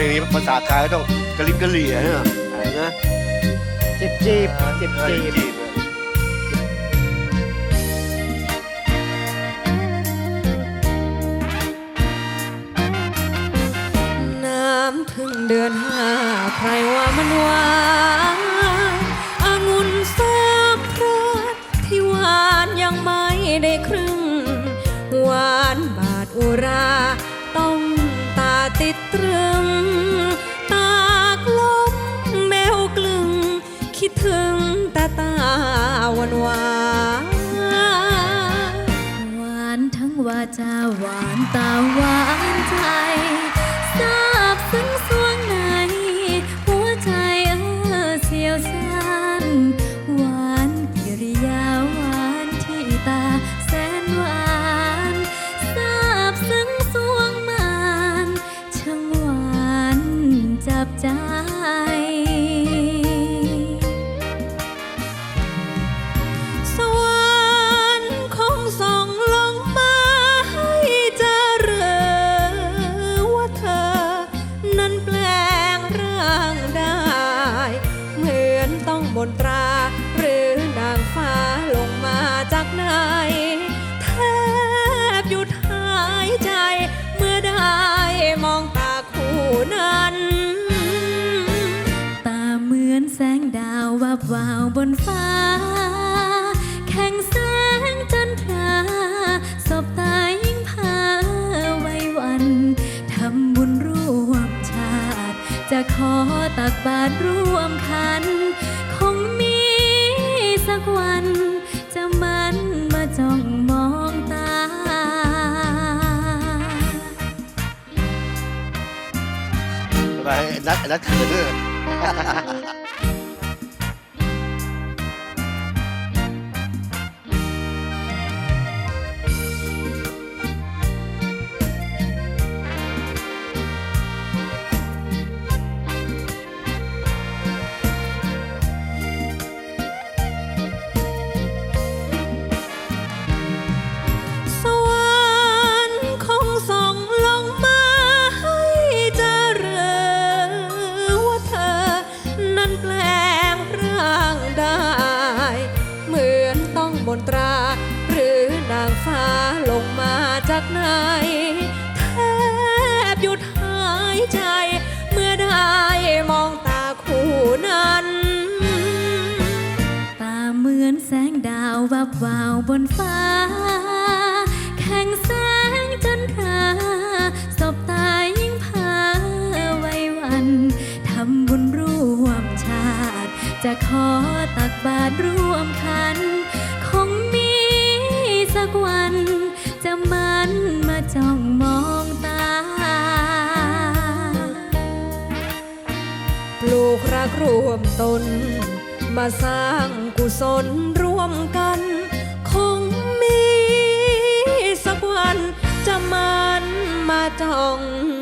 พลงนี้ภาษาไทยต้องกระลิบกระเหลี่ยนอะอะไรนะจีบจีบจีบจีบน้ำพึ่งเดือนห้าใครว่ามันว่า จาหวานตาหวานใจ นต้องบนตรา หรือนางฟ้าลงมาจากไหนแทบหยุดหายใจ เมื่อได้มองตาคู่นั้น ตาเหมือนแสงดาววับวาวบนฟ้า แข่งแสงจันทราสบตายิ่งพาไว้วันทำบุญร่วมชาติ จะขอตักบาตรร่วมคัน ไปนัดนัด ววับวาวบนฟ้า แข่งแสงจันทราสบตายิ่งพาไว้วัน ทำบุญร่วมชาติ จะขอตักบาตรร่วมคัน คงมีสักวัน จะมันมาจ้องมองตา ปลูกรักรวมตน มาสร้างกุศลร่วมกัน มี